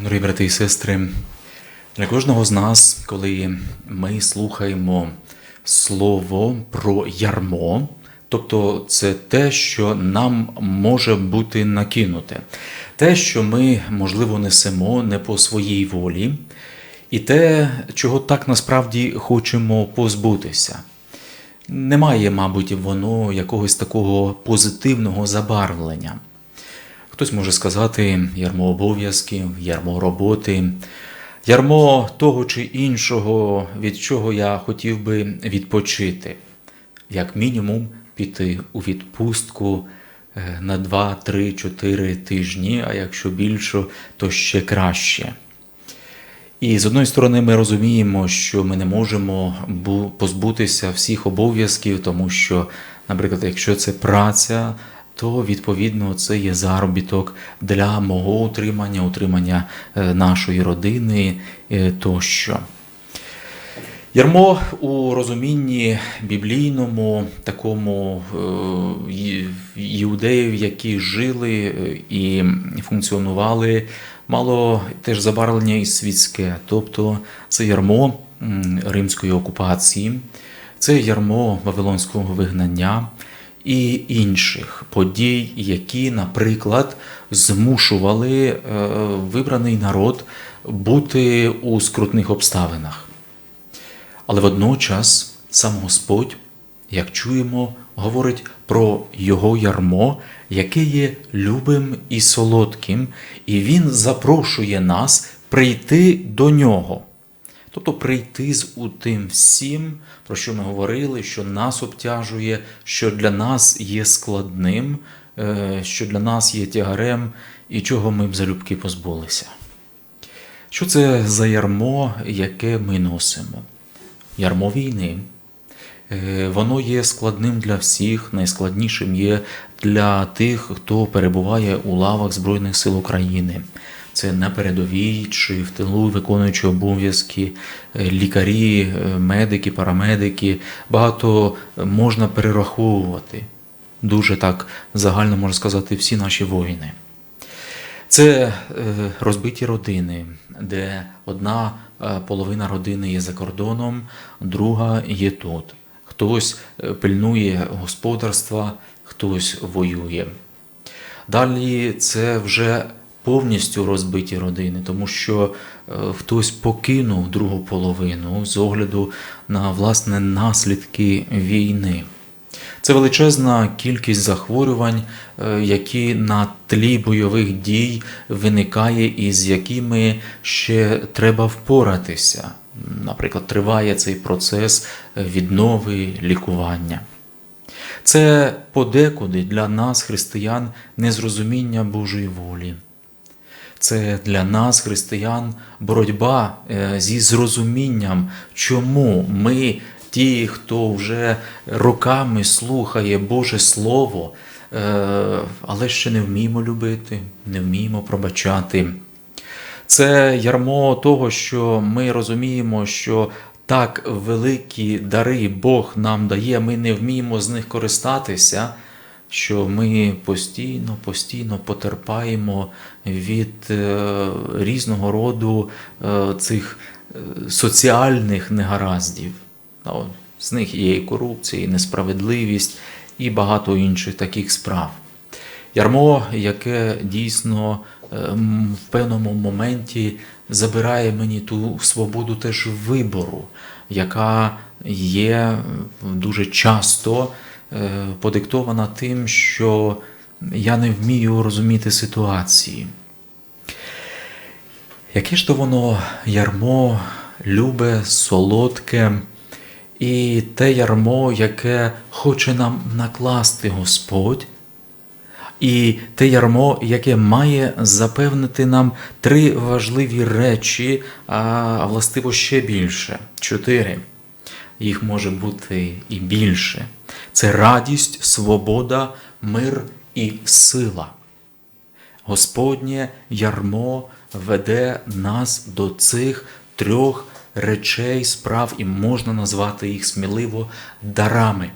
Дорогі брати і сестри, для кожного з нас, коли ми слухаємо слово про ярмо, тобто це те, що нам може бути накинуте, те, що ми, можливо, несемо не по своїй волі, і те, чого так насправді хочемо позбутися. Немає, мабуть, воно якогось такого позитивного забарвлення. Хтось може сказати ярмо обов'язків, ярмо роботи, ярмо того чи іншого, від чого я хотів би відпочити, як мінімум піти у відпустку е, на 2, 3, 4 тижні, а якщо більше, то ще краще. І з одної сторони, ми розуміємо, що ми не можемо позбутися всіх обов'язків, тому що, наприклад, якщо це праця, то відповідно це є заробіток для мого утримання, утримання е, нашої родини е, тощо. Ярмо у розумінні біблійному, такому е, іудеїв, які жили і функціонували, мало теж забарвлення і світське, тобто це ярмо римської окупації, це ярмо Вавилонського вигнання і інших подій, які, наприклад, змушували е, вибраний народ бути у скрутних обставинах. Але водночас сам Господь, як чуємо, говорить про його ярмо, яке є любим і солодким, і Він запрошує нас прийти до нього. Тобто прийти з у тим всім, про що ми говорили, що нас обтяжує, що для нас є складним, е, що для нас є тягарем, і чого ми б залюбки позбулися. Що це за ярмо, яке ми носимо? Ярмо війни. Е, Воно є складним для всіх, найскладнішим є для тих, хто перебуває у лавах Збройних сил України. Це на передовій чи в тилу виконуючи обов'язки, е, лікарі, е, медики, парамедики. Багато можна перераховувати. Дуже так загально можна сказати всі наші воїни. Це е, розбиті родини, де одна е, половина родини є за кордоном, друга є тут. Хтось е, пильнує господарства, хтось воює. Далі це вже повністю розбиті родини, тому що е, хтось покинув другу половину з огляду на власне наслідки війни. Це величезна кількість захворювань, е, які на тлі бойових дій виникає і з якими ще треба впоратися. Наприклад, триває цей процес віднови лікування. Це подекуди для нас, християн, незрозуміння Божої волі. Це для нас, християн, боротьба е, зі зрозумінням, чому ми, ті, хто вже роками слухає Боже Слово, е, але ще не вміємо любити, не вміємо пробачати. Це ярмо того, що ми розуміємо, що так великі дари Бог нам дає, ми не вміємо з них користатися, що ми постійно, постійно потерпаємо від е, різного роду е, цих е, соціальних негараздів. З них є і корупція, і несправедливість, і багато інших таких справ. Ярмо, яке дійсно в певному моменті забирає мені ту свободу теж вибору, яка є е, дуже часто е, подиктована тим, що я не вмію розуміти ситуації. Яке ж то воно ярмо любе, солодке, і те ярмо, яке хоче нам накласти Господь, і те ярмо, яке має запевнити нам три важливі речі, а властиво ще більше чотири. Їх може бути і більше. Це радість, свобода, мир і сила. Господнє ярмо веде нас до цих трьох речей, справ, і можна назвати їх сміливо дарами.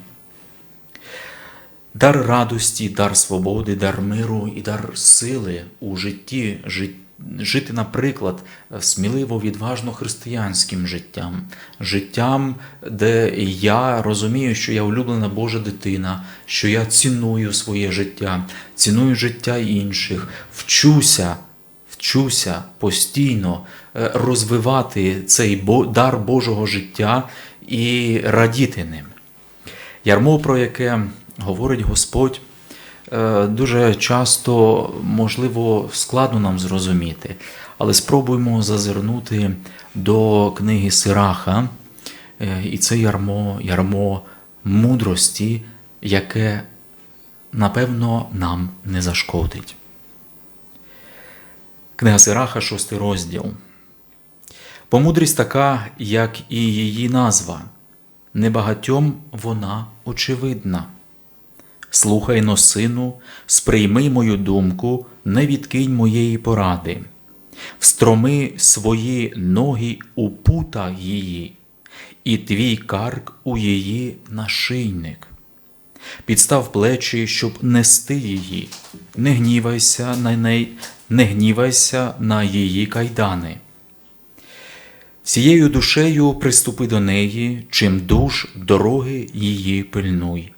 Дар радості, дар свободи, дар миру і дар сили у житті, жит- жити, наприклад, сміливо, відважно християнським життям, життям, де я розумію, що я улюблена Божа дитина, що я ціную своє життя, ціную життя інших, вчуся. Вчуся постійно е, розвивати цей дар Божого життя і радіти ним. Ярмо, про яке говорить Господь, е, дуже часто, можливо, складно нам зрозуміти, але спробуємо зазирнути до книги Сираха, е, і це ярмо, ярмо мудрості, яке, напевно, нам не зашкодить. Книга Сираха, шостий розділ. Бо мудрість така, як і її назва, небагатьом вона очевидна. Слухай но, сину, сприйми мою думку, не відкинь моєї поради, встроми свої ноги у пута її, і твій карк у її нашийник. Підстав плечі, щоб нести її, не гнівайся на неї, не гнівайся на її кайдани. Всією душею приступи до неї, чим душ дороги її пильнуй,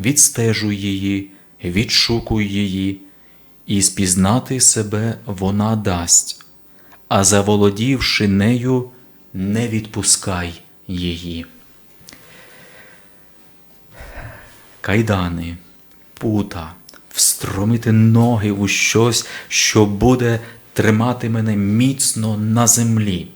відстежуй її, відшукуй її, і спізнати себе вона дасть, а заволодівши нею, не відпускай її. Кайдани, пута, встромити ноги у щось, що буде тримати мене міцно на землі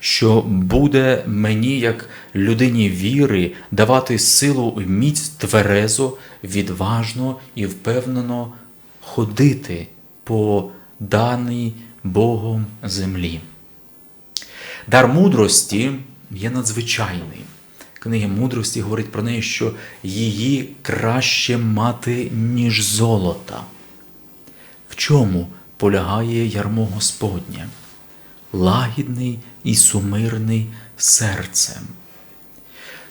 що буде мені, як людині віри, давати силу і міць тверезо, відважно і впевнено ходити по даній Богом землі. Дар мудрості є надзвичайний. Книга мудрості говорить про неї, що її краще мати, ніж золота. В чому полягає ярмо Господнє? Лагідний і сумирний серцем.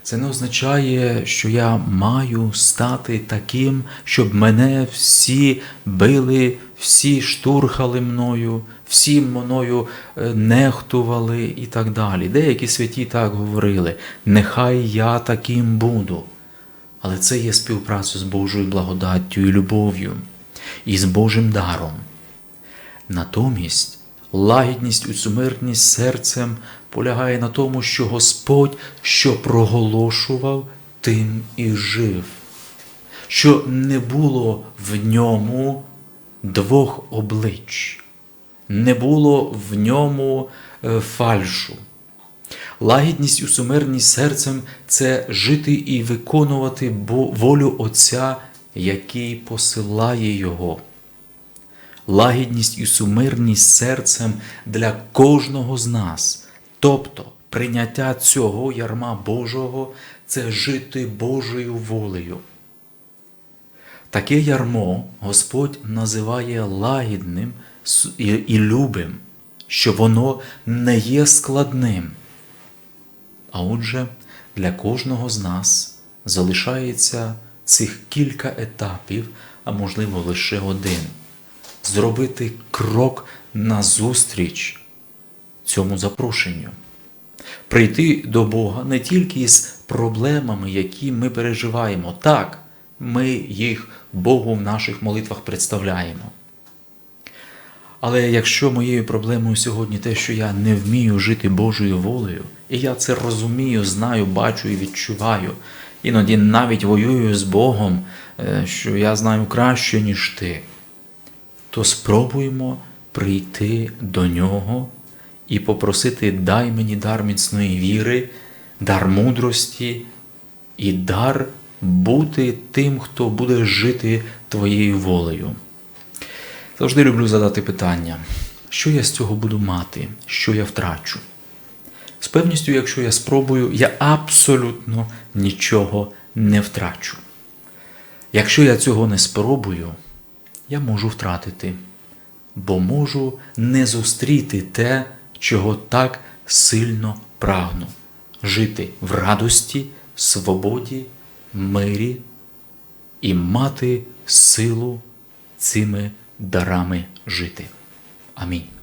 Це не означає, що я маю стати таким, щоб мене всі били, всі штурхали мною, всі мною е, нехтували і так далі. Деякі святі так говорили: нехай я таким буду. Але це є співпраця з Божою благодаттю і любов'ю, і з Божим даром. Натомість лагідність і сумирність серцем полягає на тому, що Господь, що проголошував, тим і жив, що не було в ньому двох облич, не було в ньому е, фальшу. Лагідність і сумирність серцем це жити і виконувати волю Отця, який посилає Його лагідність і сумирність серцем для кожного з нас. Тобто прийняття цього ярма Божого це жити Божою волею. Таке ярмо Господь називає лагідним і любим, що воно не є складним. А отже, для кожного з нас залишається цих кілька етапів, а можливо лише один зробити крок назустріч цьому запрошенню, прийти до Бога не тільки з проблемами, які ми переживаємо. Так, ми їх Богу в наших молитвах представляємо. Але якщо моєю проблемою сьогодні те, що я не вмію жити Божою волею, і я це розумію, знаю, бачу і відчуваю, іноді навіть воюю з Богом, е, що я знаю краще, ніж ти то спробуємо прийти до нього і попросити дай мені дар міцної віри, дар мудрості і дар бути тим, хто буде жити твоєю волею. Завжди люблю задати питання, що я з цього буду мати, що я втрачу. З певністю, якщо я спробую, я абсолютно нічого не втрачу. Якщо я цього не спробую, я можу втратити, бо можу не зустріти те, чого так сильно прагну жити в радості, свободі, мирі і мати силу цими дарами жити. Амінь.